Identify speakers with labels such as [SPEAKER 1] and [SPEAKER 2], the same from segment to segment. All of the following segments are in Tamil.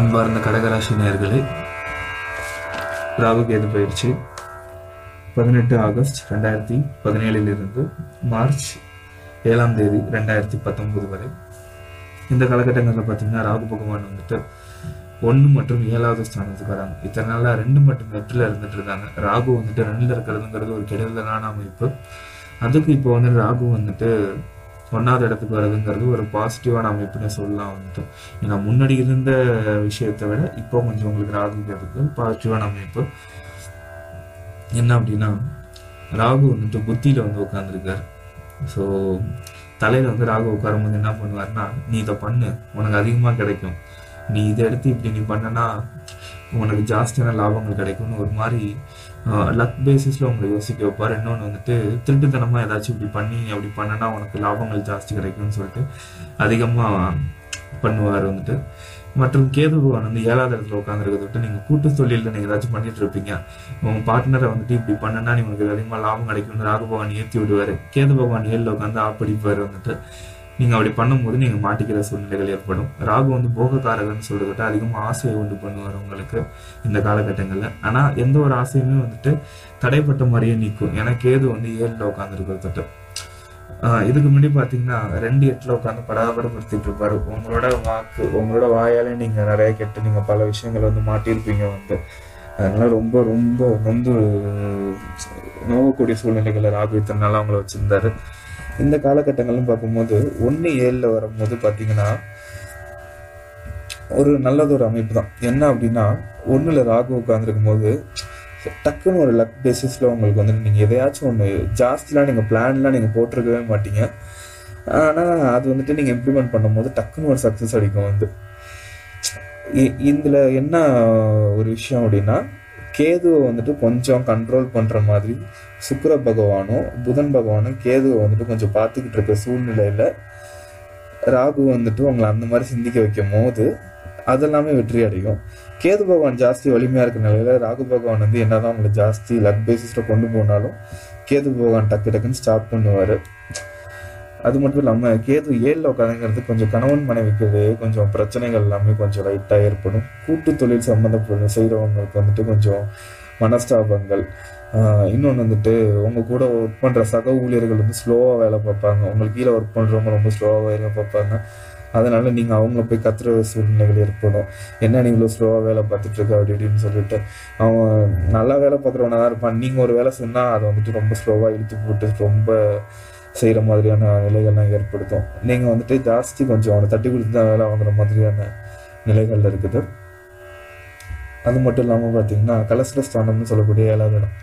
[SPEAKER 1] அன்பார்ந்த கடகராசி நேர்களே ராகு கேது பயிற்சி பதினெட்டு ஆகஸ்ட் ரெண்டாயிரத்தி பதினேழிலிருந்து மார்ச் ஏழாம் தேதி ரெண்டாயிரத்தி பத்தொன்பது வரை. இந்த காலகட்டங்களில் பார்த்தீங்கன்னா ராகு பகவான் வந்துட்டு ஒன்று மற்றும் ஏழாவது ஸ்தானத்துக்கு வராங்க. இத்தனை நாளாக ரெண்டு மற்றும் எட்டில் இருந்துட்டு இருக்காங்க. ராகு வந்துட்டு ரெண்டில் இருக்கிறதுங்கிறது ஒரு கெடுதலான அமைப்பு. அதுக்கு இப்போ வந்து ராகு வந்துட்டு ஒன்றாவது இடத்துக்கு வர்றதுங்கிறது ஒரு பாசிட்டிவான அமைப்புன்னு சொல்லலாம் வந்துட்டு. ஏன்னா முன்னாடி இருந்த விஷயத்தை விட இப்போ கொஞ்சம் உங்களுக்கு ராகுங்கிறதுக்கு பாசிட்டிவான அமைப்பு. என்ன அப்படின்னா ராகு வந்துட்டு புத்தியில வந்து உட்காந்துருக்காரு ஸோ தலையில வந்து ராகு உட்காரும்போது என்ன பண்ணுவாருன்னா நீ இதை பண்ணு உனக்கு அதிகமாக கிடைக்கும். நீ இதை எடுத்து இப்படி நீ பண்ணனா உனக்கு ஜாஸ்தியான லாபங்கள் கிடைக்கும்னு ஒரு மாதிரி லக் பேசிஸில் உங்களை யோசிக்க வைப்பார். இன்னொன்று வந்துட்டு திருட்டுத்தனமாக ஏதாச்சும் இப்படி பண்ணி அப்படி பண்ணனா உனக்கு லாபங்கள் ஜாஸ்தி கிடைக்கும்னு சொல்லிட்டு அதிகமாக பண்ணுவார் வந்துட்டு. மற்றும் கேது பகவான் வந்து ஏழாவது இடத்துல உட்காந்துருக்கிறத விட்டு நீங்கள் கூட்டு தொழிலில் நீங்கள் ஏதாச்சும் பண்ணிட்டு இருப்பீங்க. உங்கள் பார்ட்னரை வந்துட்டு இப்படி பண்ணனா நீ உனக்கு அதிகமாக லாபம் கிடைக்கும்னு ராகு பகவான் ஏற்றி விடுவார். கேது பகவான் ஏழில் உட்காந்து ஆப்படிப்பார் வந்துட்டு. நீங்கள் அப்படி பண்ணும்போது நீங்கள் மாட்டிக்கிற சூழ்நிலைகள் ஏற்படும். ராகு வந்து போகக்காரகன்னு சொல்கிறத அதிகமாக ஆசையை உண்டு பண்ணுவார் உங்களுக்கு இந்த காலகட்டங்களில். ஆனால் எந்த ஒரு ஆசையுமே வந்துட்டு தடைப்பட்ட மாதிரியே நிற்கும். ஏன்னா கேது வந்து ஏழில் உட்காந்துருக்கிறத ஆஹ் இதுக்கு முன்னாடி பார்த்தீங்கன்னா ரெண்டு எட்டில் உட்காந்து படாபடப்படுத்திட்டு இருப்பாரு. உங்களோட வாக்கு உங்களோட வாயாலே நீங்கள் நிறைய கெட்டு நீங்கள் பல விஷயங்களை வந்து மாட்டியிருப்பீங்க வந்து. அதனால ரொம்ப ரொம்ப வந்து நோவக்கூடிய சூழ்நிலைகளை ராகு இத்தனை நாளாக அவங்கள வச்சிருந்தாரு. இந்த காலகட்டங்கள்னு பார்க்கும்போது ஒன்று ஏழில் வரும்போது பார்த்தீங்கன்னா ஒரு நல்லது ஒரு அமைப்பு தான் என்ன அப்படின்னா ஒன்றில் ராகு உட்காந்துருக்கும் போது டக்குன்னு ஒரு லக் பேசிஸில் உங்களுக்கு வந்துட்டு நீங்கள் எதையாச்சும் ஒன்று ஜாஸ்திலாம் நீங்கள் பிளான்லாம் நீங்கள் போட்டிருக்கவே மாட்டீங்க. ஆனால் அது வந்துட்டு நீங்கள் இம்ப்ளிமெண்ட் பண்ணும்போது டக்குன்னு ஒரு சக்ஸஸ் அடிக்கும் வந்து. இ- என்ன ஒரு விஷயம் அப்படின்னா கேதுவை வந்துட்டு கொஞ்சம் கண்ட்ரோல் பண்ணுற மாதிரி சுக்கர பகவானும் புதன் பகவானும் கேதுவை வந்துட்டு கொஞ்சம் பார்த்துக்கிட்டு இருக்க சூழ்நிலையில் ராகு வந்துட்டு உங்களை அந்த மாதிரி சிந்திக்க வைக்கும் போது அதெல்லாமே வெற்றி அடையும். கேது பகவான் ஜாஸ்தி வலிமையாக இருக்க நிலையில் ராகு பகவான் வந்து என்னதான் உங்களை ஜாஸ்தி லக் பேசிஸில் கொண்டு போனாலும் கேது பகவான் டக்கு டக்குன்னு ஸ்டாப் பண்ணுவார். அது மட்டும் இல்லாமல் கேது ஏழில் உட்காந்துங்கிறது கொஞ்சம் கணவன் மனைவிக்கு கொஞ்சம் பிரச்சனைகள் எல்லாமே கொஞ்சம் லைட்டாக ஏற்படும். கூட்டு தொழில் சம்மந்தப்பட்ட செய்கிறவங்களுக்கு வந்துட்டு கொஞ்சம் மனஸ்தாபங்கள். இன்னொன்று வந்துட்டு உங்கள் கூட ஒர்க் பண்ணுற சக ஊழியர்கள் வந்து ஸ்லோவாக வேலை பார்ப்பாங்க. உங்களுக்கு கீழே ஒர்க் பண்ணுறவங்க ரொம்ப ஸ்லோவாக வேலை பார்ப்பாங்க. அதனால நீங்கள் அவங்கள போய் கத்துற சூழ்நிலைகள் ஏற்படும். என்ன நீ இவ்வளோ ஸ்லோவாக வேலை பார்த்துட்டு இருக்க? அப்படி இப்படின்னு சொல்லிட்டு அவன் நல்லா வேலை பார்க்குறவனா தான் இருப்பான். நீங்கள் ஒரு வேலை சொன்னால் அதை வந்துட்டு ரொம்ப ஸ்லோவாக இழுத்து போட்டு ரொம்ப செய்கிற மாதிரியான நிலைகள்லாம் ஏற்படுத்தும். நீங்கள் வந்துட்டு ஜாஸ்தி கொஞ்சம் அவனை தட்டி கொடுத்து தான் வேலை வாங்குற மாதிரியான நிலைகளில் இருக்குது. அது மட்டும் இல்லாமல் பார்த்தீங்கன்னா கலசர ஸ்தானம்னு சொல்லக்கூடிய ஏழாவது இடம்.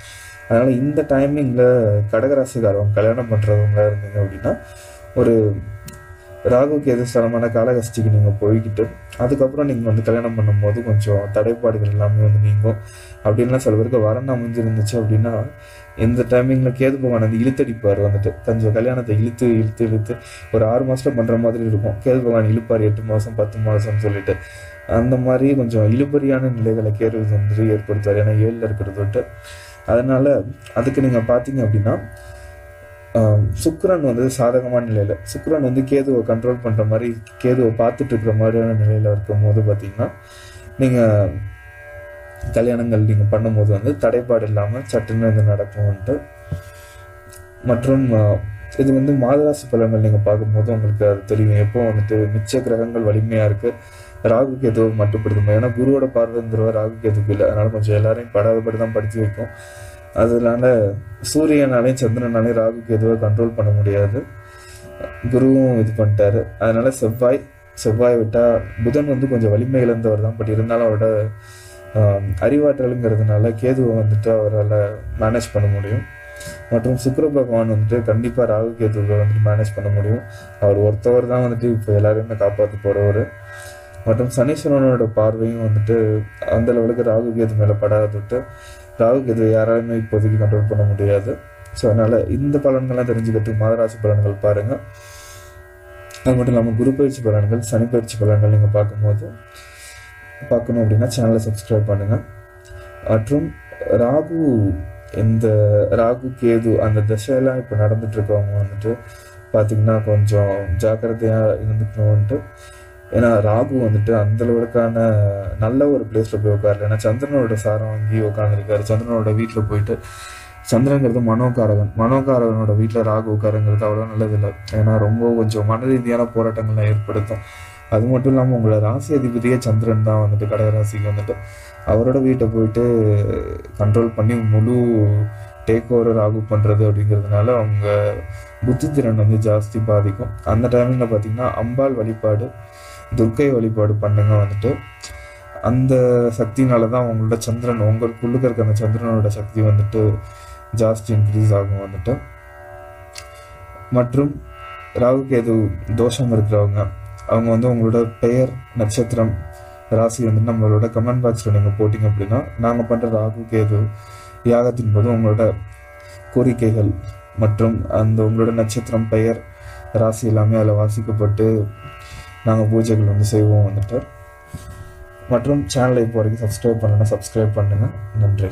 [SPEAKER 1] அதனால் இந்த டைமிங்கில் கடகராசிக்காரவங்க கல்யாணம் பண்ணுறவங்களா இருந்தீங்க அப்படின்னா ஒரு ராகுக்கு எதிர்ஸ்தானமான காலகஸ்திக்கு நீங்கள் போய்கிட்டு அதுக்கப்புறம் நீங்கள் வந்து கல்யாணம் பண்ணும்போது கொஞ்சம் தடைப்பாடுகள் எல்லாமே வந்து நீங்கும். அப்படின்லாம் சில பேருக்கு வரன் அமைஞ்சிருந்துச்சு அப்படின்னா இந்த டைமிங்கில் கேது பகவான் வந்து இழுத்தடிப்பார் வந்துட்டு. தஞ்சை கல்யாணத்தை இழுத்து இழுத்து இழுத்து ஒரு ஆறு மாதத்தில் பண்ணுற மாதிரி இருக்கும். கேது பகவான் இழுப்பார் எட்டு மாதம் பத்து மாதம்னு சொல்லிட்டு. அந்த மாதிரி கொஞ்சம் இழுபறியான நிலைகளை கேது வந்து ஏற்படுத்துவார். ஏன்னா ஏழில் இருக்கிறது விட்டு அதனால் அதுக்கு நீங்கள் பார்த்தீங்க அப்படின்னா சுக்ரன் வந்து சாதகமான நிலையில். சுக்ரன் வந்து கேதுவை கண்ட்ரோல் பண்ணுற மாதிரி கேதுவை பார்த்துட்டு இருக்கிற மாதிரியான நிலையில் இருக்கும் போது பார்த்தீங்கன்னா நீங்கள் கல்யாணங்கள் நீங்கள் பண்ணும்போது வந்து தடைப்பாடு இல்லாமல் சட்டுன்னு வந்து நடக்கும்ன்ட்டு. மற்றும் இது வந்து மாதராசி பலன்கள் நீங்கள் பார்க்கும்போது உங்களுக்கு அது தெரியும். எப்போ வந்துட்டு மிச்ச கிரகங்கள் வலிமையாக இருக்குது ராகு கேதுவை மட்டுப்படுத்தும் ஏன்னா குருவோட பார்வைங்கிறவர் ராகு கேதுக்கு இல்லை. அதனால் கொஞ்சம் எல்லாரையும் படாதபடி தான் படித்து வைக்கும். அதனால சூரியனாலையும் சந்திரனாலையும் ராகு கேதுவை கண்ட்ரோல் பண்ண முடியாது. குருவும் இது பண்ணிட்டாரு. அதனால செவ்வாய் செவ்வாய் விட்டால் புதன் வந்து கொஞ்சம் வலிமை இழந்தவர் தான். பட் இருந்தாலும் அவரோட அறிவாற்றலுங்கிறதுனால கேதுவை வந்துட்டு அவரால் மேனேஜ் பண்ண முடியும். மற்றும் சுக்கர பகவான் வந்துட்டு கண்டிப்பாக ராகு கேதுவை வந்துட்டு மேனேஜ் பண்ண முடியும். அவர் ஒருத்தவர் தான் வந்துட்டு இப்போ எல்லாரையுமே காப்பாற்றி போகிறவர் மற்றும் சனீஸ்வரனோட பார்வையும் வந்துட்டு அந்த லெவலுக்கு ராகு கேது மேலே படாத விட்டு ராகு கேது யாராலுமே இப்போதைக்கு கண்ட்ரோல் பண்ண முடியாது. ஸோ அதனால் இந்த பலன்கள்லாம் தெரிஞ்சுக்கிட்டு மாதராசி பலன்கள் பாருங்கள் அது மட்டும் இல்லாமல் குரு பயிற்சி பலன்கள் சனி பயிற்சி பலன்கள் நீங்கள் பார்க்கும்போது பார்க்கணும் அப்படின்னா சேனலை சப்ஸ்கிரைப் பண்ணுங்க. மற்றும் ராகு இந்த ராகு கேது அந்த திசையெல்லாம் இப்போ நடந்துட்டு இருக்கவங்க வந்துட்டு பார்த்தீங்கன்னா கொஞ்சம் ஜாக்கிரதையாக இருந்துக்கணும்ன்ட்டு. ஏன்னா ராகு வந்துட்டு அந்த அளவுக்கான நல்ல ஒரு பிளேஸில் போய் உட்காரல. ஏன்னா சந்திரனோட சாரம் வாங்கி உட்காந்துருக்காரு சந்திரனோட வீட்டில் போயிட்டு சந்திரங்கிறது மனோகாரகன். மனோகாரகனோட வீட்டில் ராகு உட்காருங்கிறது அவ்வளோ நல்லதில்லை. ஏன்னா ரொம்ப கொஞ்சம் மன ரீதியான போராட்டங்கள்லாம் ஏற்படுத்தும். அது மட்டும் இல்லாமல் உங்களை ராசி அதிபதியே சந்திரன் தான் வந்துட்டு கடகராசிக்கு வந்துட்டு அவரோட வீட்டை போயிட்டு கண்ட்ரோல் பண்ணி முழு டேக் ஓவர் ராகு பண்ணுறது அப்படிங்கிறதுனால அவங்க புத்தி திறன் வந்து ஜாஸ்தி பாதிக்கும். அந்த டைமிங்கில் பார்த்தீங்கன்னா அம்பாள் வழிபாடு துர்க்கை வழிபாடு பண்ணுங்க வந்துட்டு அந்த சக்தினால தான் உங்களோட சந்திரன் உங்களுக்குள்ளுக்கு இருக்க அந்த சந்திரனோட சக்தி வந்துட்டு ஜாஸ்தி இன்க்ரீஸ் ஆகும் வந்துட்டு. மற்றும் ராகு கேது தோஷம் இருக்கிறவங்க அவங்க வந்து உங்களோட பெயர் நட்சத்திரம் ராசி வந்து நம்மளோட கமெண்ட் பாக்ஸில் நீங்கள் போட்டிங்க அப்படின்னா நாங்கள் பண்ணுற ராகு கேது யாகத்தின் போது உங்களோட கோரிக்கைகள் மற்றும் அந்த உங்களோட நட்சத்திரம் பெயர் ராசி எல்லாமே அதில் வாசிக்கப்பட்டு நாங்கள் பூஜைகள் வந்து செய்வோம் வந்துட்டு. மற்றும் சேனலை இப்போ வரைக்கும் சப்ஸ்கிரைப் பண்ணலைன்னா சப்ஸ்கிரைப் பண்ணுங்கள் நன்றி.